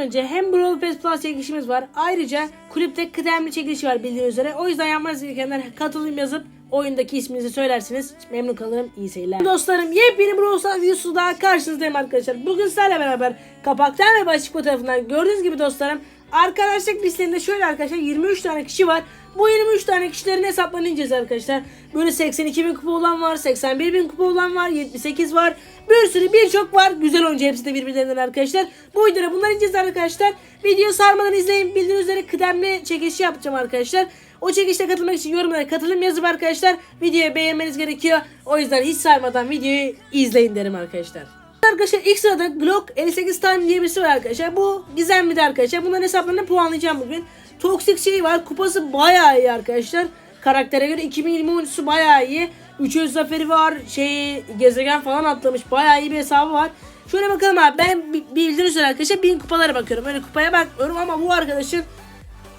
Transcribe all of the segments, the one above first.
önce hem Brawl Pass Plus çekilişimiz var. Ayrıca kulüpte kıdemli çekilişi var bildiğiniz üzere. O yüzden yapmanız gerekenler katılım yazıp oyundaki isminizi söylersiniz. Memnun kalırım. İyi seyirler. Dostlarım yepyeni Brawl Stars videosu daha karşınızdayım arkadaşlar. Bugün sizlerle beraber kapaktan ve başlık fotoğrafından gördüğünüz gibi dostlarım Arkadaşlık listesinde şöyle arkadaşlar 23 tane kişi var. Bu 23 tane kişilerin hesaplarını ineceğiz arkadaşlar. Böyle 82 bin kupa olan var, 81 bin kupa olan var, 78 var. Bir sürü birçok var. Güzel oyuncu hepsi de birbirlerinden arkadaşlar. Bu videoda bunları ineceğiz arkadaşlar. Videoyu sarmadan izleyin. Bildiğiniz üzere kıdemli çekilişi yapacağım arkadaşlar. O çekilişe katılmak için yorumlara katılım yazıp arkadaşlar videoyu beğenmeniz gerekiyor. O yüzden hiç sarmadan videoyu izleyin derim arkadaşlar. Arkadaşlar ilk sırada Glock 58 Time diye birisi var arkadaşlar. Bu gizemli arkadaşlar. Bunların hesaplarını puanlayacağım bugün. Toxic şey var. Kupası bayağı iyi arkadaşlar. Karaktere göre 2020 oyuncusu bayağı iyi. 300 zaferi var. Şey gezegen falan atlamış. Bayağı iyi bir hesabı var. Şöyle bakalım abi. Ben bi- bildiğiniz üzere arkadaşlar 1000 kupalara bakıyorum. Öyle kupaya bakmıyorum ama bu arkadaşın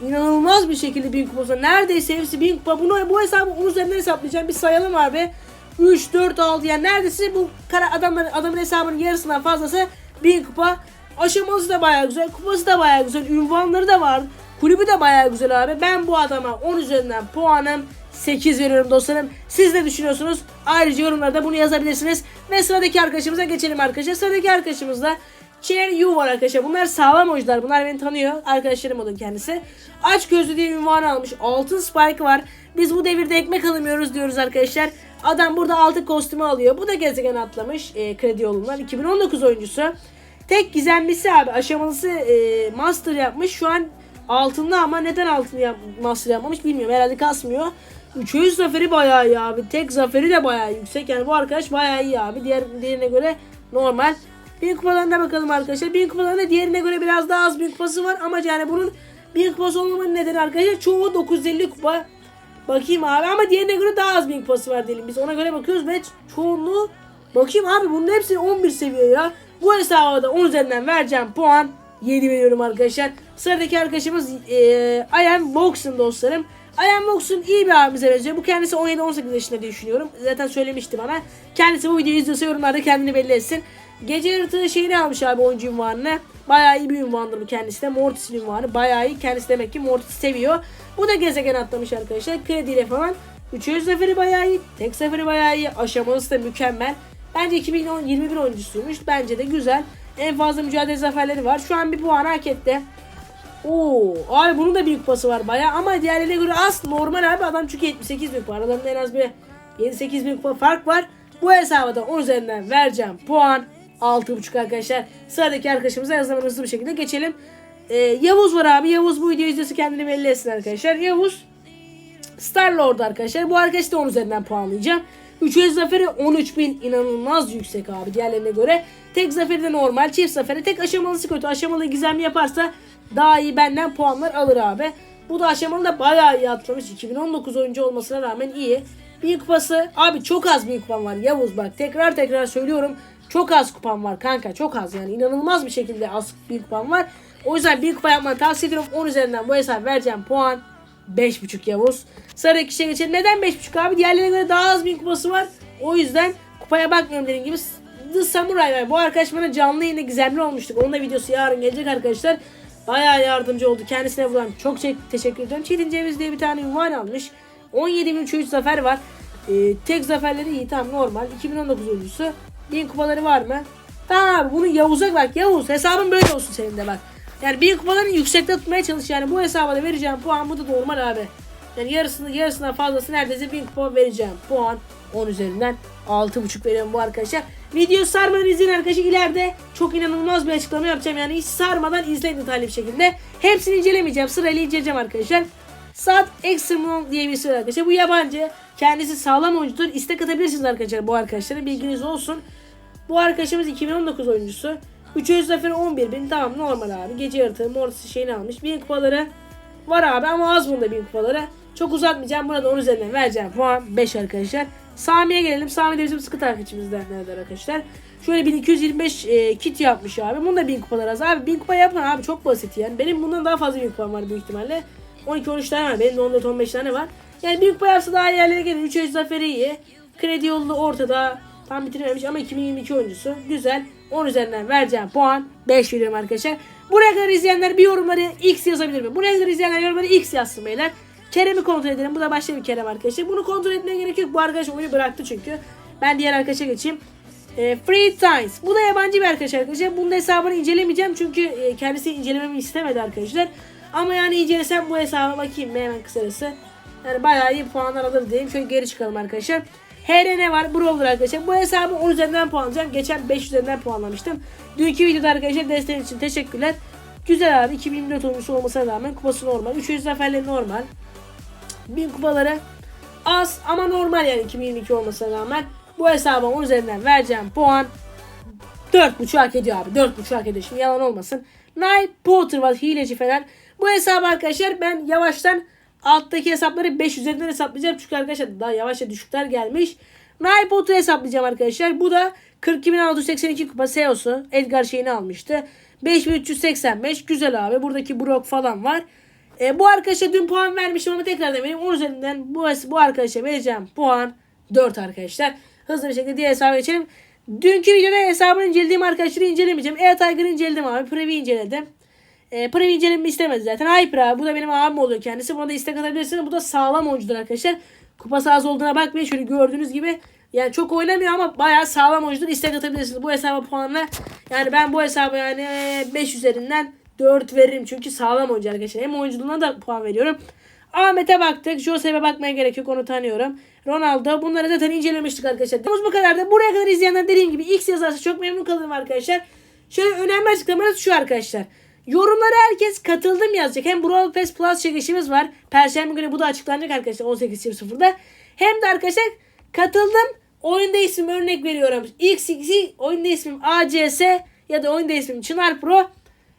inanılmaz bir şekilde 1000 kupası. Neredeyse hepsi 1000 kupa. Bunu bu hesabı onun üzerinden hesaplayacağım. Bir sayalım abi. 3, 4, 6 yani neredeyse bu kara adamların adamın hesabının yarısından fazlası 1000 kupa. Aşaması da bayağı güzel, kupası da bayağı güzel, ünvanları da var. Kulübü de bayağı güzel abi. Ben bu adama 10 üzerinden puanım 8 veriyorum dostlarım. Siz ne düşünüyorsunuz? Ayrıca yorumlarda bunu yazabilirsiniz. Ve sıradaki arkadaşımıza geçelim arkadaşlar. Sıradaki arkadaşımız da Chen Yu var arkadaşlar. Bunlar sağlam oyuncular. Bunlar beni tanıyor. Arkadaşlarım onun kendisi. Aç gözlü diye ünvanı almış. Altın spike var. Biz bu devirde ekmek alamıyoruz diyoruz arkadaşlar. Adam burada altın kostümü alıyor. Bu da gezegen atlamış e, kredi yolundan. 2019 oyuncusu. Tek gizemlisi abi aşamalısı e, master yapmış. Şu an altında ama neden altın yap, master yapmamış bilmiyorum. Herhalde kasmıyor. 300 zaferi bayağı iyi abi. Tek zaferi de bayağı yüksek. Yani bu arkadaş bayağı iyi abi. Diğer diğerine göre normal. Bin kupalarına bakalım arkadaşlar. Bin kupalarında diğerine göre biraz daha az bin kupası var. Ama yani bunun bin kupası olmamanın nedeni arkadaşlar çoğu 950 kupa. Bakayım abi ama diğerine göre daha az bin kupası var diyelim. Biz ona göre bakıyoruz ve çoğunluğu bakayım abi bunun hepsi 11 seviye ya. Bu hesaba da 10 üzerinden vereceğim puan 7 veriyorum arkadaşlar. Sıradaki arkadaşımız eee I am dostlarım. I am Box'un iyi bir abimize benziyor. Bu kendisi 17-18 yaşında diye düşünüyorum. Zaten söylemiştim ama. Kendisi bu videoyu izliyorsa yorumlarda kendini belli etsin. Gece yaratığı şeyini almış abi oyuncu ünvanını. Bayağı iyi bir ünvandır bu kendisi de. Mortis ünvanı. Bayağı iyi. Kendisi demek ki Mortis seviyor. Bu da gezegen atlamış arkadaşlar. Krediyle falan. 300 zaferi bayağı iyi. Tek zaferi bayağı iyi. Aşamalısı da mükemmel. Bence 2021 oyuncusuymuş. Bence de güzel. En fazla mücadele zaferleri var. Şu an bir puan hak etti. Oo, abi bunun da bir kupası var bayağı ama diğerlerine göre az normal abi adam çünkü 78 bin kupa. Aralarında en az bir 7-8 bin kupa fark var. Bu hesaba da 10 üzerinden vereceğim puan 6.5 arkadaşlar. Sıradaki arkadaşımıza her zaman hızlı bir şekilde geçelim. Ee, Yavuz var abi. Yavuz bu videoyu izliyorsa kendini belli etsin arkadaşlar. Yavuz Star Lord arkadaşlar. Bu arkadaşı da 10 üzerinden puanlayacağım. 300 zaferi 13.000 inanılmaz yüksek abi diğerlerine göre. Tek zaferi de normal. Çift zaferi tek aşamalısı kötü. Aşamalı gizemli yaparsa daha iyi benden puanlar alır abi. Bu da aşamalı da bayağı iyi atlamış. 2019 oyuncu olmasına rağmen iyi. Bir kupası abi çok az bir kupam var Yavuz bak tekrar tekrar söylüyorum. Çok az kupam var kanka çok az yani inanılmaz bir şekilde az bir kupam var. O yüzden bir kupa yapmanı tavsiye ediyorum. 10 üzerinden bu hesap vereceğim puan 5.5 Yavuz. Sıradaki kişiye geçelim. Neden 5.5 abi? Diğerlerine göre daha az bin kupası var. O yüzden kupaya bakmıyorum dediğim gibi. The Samurai var. Bu arkadaş bana canlı yayında gizemli olmuştuk. Onun da videosu yarın gelecek arkadaşlar. Bayağı yardımcı oldu. Kendisine buradan çok çok teşekkür ediyorum. Çetin Ceviz diye bir tane ünvan almış. 17.303 zafer var. Ee, tek zaferleri iyi tamam normal. 2019 oyuncusu. 1000 kupaları var mı? Tamam abi bunu Yavuz'a bak. Yavuz hesabın böyle olsun senin de bak. Yani 1000 kupalarını yüksekte tutmaya çalış. Yani bu hesaba da vereceğim puan bu da normal abi. Yani yarısını yarısından fazlası neredeyse 1000 kupa vereceğim. Puan 10 üzerinden 6.5 veriyorum bu arkadaşa. Video sarmadan izleyin arkadaşlar. İleride çok inanılmaz bir açıklama yapacağım. Yani hiç sarmadan izleyin detaylı bir şekilde. Hepsini incelemeyeceğim. Sırayla inceleyeceğim arkadaşlar. Saat Extremon diye var arkadaşlar. Bu yabancı. Kendisi sağlam oyuncudur. İstek atabilirsiniz arkadaşlar bu arkadaşlara. Bilginiz olsun. Bu arkadaşımız 2019 oyuncusu. 300 zaferi 11 bin. Tamam normal abi. Gece yaratığı Mortis'i şeyini almış. 1000 kupaları var abi ama az bunda 1000 kupaları. Çok uzatmayacağım. Buna da 10 üzerinden vereceğim. Puan 5 arkadaşlar. Sami'ye gelelim. Sami de bizim sıkı takipçimizden nerede arkadaşlar. Şöyle 1225 e, kit yapmış abi. Bunda 1000 kupalar az. Abi 1000 kupa yapma abi çok basit yani. Benim bundan daha fazla 1000 kupam var büyük ihtimalle. 12-13 tane var. Benim de 14-15 tane var. Yani 1000 kupa yapsa daha iyi yerlere gelir. 300 zaferi iyi. Kredi yolu ortada. Tam bitirmemiş ama 2022 oyuncusu. Güzel. 10 üzerinden vereceğim puan 5 veriyorum arkadaşlar. Buraya kadar izleyenler bir yorumları X yazabilir mi? Buraya kadar izleyenler yorumları X yazsın beyler. Kerem'i kontrol edelim. Bu da başka bir Kerem arkadaşlar. Bunu kontrol etmeye gerek yok. Bu arkadaş oyunu bıraktı çünkü. Ben diğer arkadaşa geçeyim. E, Free Times. Bu da yabancı bir arkadaş arkadaşlar. Bunun hesabını incelemeyeceğim çünkü e, kendisi incelememi istemedi arkadaşlar. Ama yani incelesem bu hesaba bakayım hemen kısacası. Yani bayağı iyi puanlar alır diyeyim. Şöyle geri çıkalım arkadaşlar. HRN var. Brawler arkadaşlar. Bu hesabı 10 üzerinden puanlayacağım. Geçen 5 üzerinden puanlamıştım. Dünkü videoda arkadaşlar desteğiniz için teşekkürler. Güzel abi. 2024 oyuncusu olmasına rağmen kupası normal. 300 zaferleri normal. 1000 kupaları az ama normal yani 2022 olmasına rağmen. Bu hesaba 10 üzerinden vereceğim puan 4.5 hak ediyor abi. 4.5 hak ediyor. Şimdi yalan olmasın. Night Potter var hileci falan. Bu hesabı arkadaşlar ben yavaştan alttaki hesapları 5 üzerinden hesaplayacağım. Çünkü arkadaşlar daha yavaşça düşükler gelmiş. Potter hesaplayacağım arkadaşlar. Bu da 42.682 kupa SEO'su. Edgar şeyini almıştı. 5385 güzel abi. Buradaki Brock falan var. E, bu arkadaşa dün puan vermiştim ama tekrar vereyim. 10 üzerinden bu, bu arkadaşa vereceğim puan 4 arkadaşlar. Hızlı bir şekilde diğer hesaba geçelim. Dünkü videoda hesabını incelediğim arkadaşları incelemeyeceğim. Air Tiger'ı inceledim abi. Preview inceledim. E, Preview incelememi istemedi zaten. Hyper abi. Bu da benim abim oluyor kendisi. Buna da istek atabilirsiniz. Bu da sağlam oyuncudur arkadaşlar. Kupası az olduğuna bakmayın. Şöyle gördüğünüz gibi yani çok oynamıyor ama bayağı sağlam oyuncudur. İstek atabilirsiniz bu hesaba puanla. Yani ben bu hesaba yani 5 üzerinden 4 veririm. Çünkü sağlam oyuncu arkadaşlar. Hem oyunculuğuna da puan veriyorum. Ahmet'e baktık. Joseph'e bakmaya gerek yok. Onu tanıyorum. Ronaldo. Bunları zaten incelemiştik arkadaşlar. Videomuz bu kadar da. Buraya kadar izleyenler dediğim gibi X yazarsa çok memnun kalırım arkadaşlar. Şöyle önemli açıklamanız şu arkadaşlar. Yorumlara herkes katıldım yazacak. Hem Brawl Pass Plus çekişimiz var. Perşembe günü bu da açıklanacak arkadaşlar 18.00'da. Hem de arkadaşlar katıldım. Oyunda ismim örnek veriyorum. XX oyunda ismim ACS ya da oyunda ismim Çınar Pro.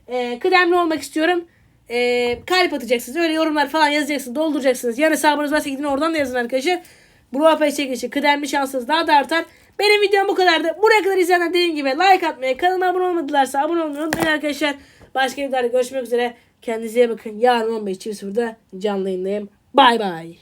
Ee, kıdemli olmak istiyorum. Ee, kalp atacaksınız. Öyle yorumlar falan yazacaksınız. Dolduracaksınız. Yan hesabınız varsa gidin oradan da yazın arkadaşlar. Brawl Pass çekişi kıdemli şansınız daha da artar. Benim videom bu kadardı. Buraya kadar izleyenler dediğim gibi like atmayı, kanalıma abone olmadılarsa abone olmayı unutmayın arkadaşlar. Başka videolarda görüşmek üzere. Kendinize iyi bakın. Yarın 15.00'da canlı yayındayım. Bay bay.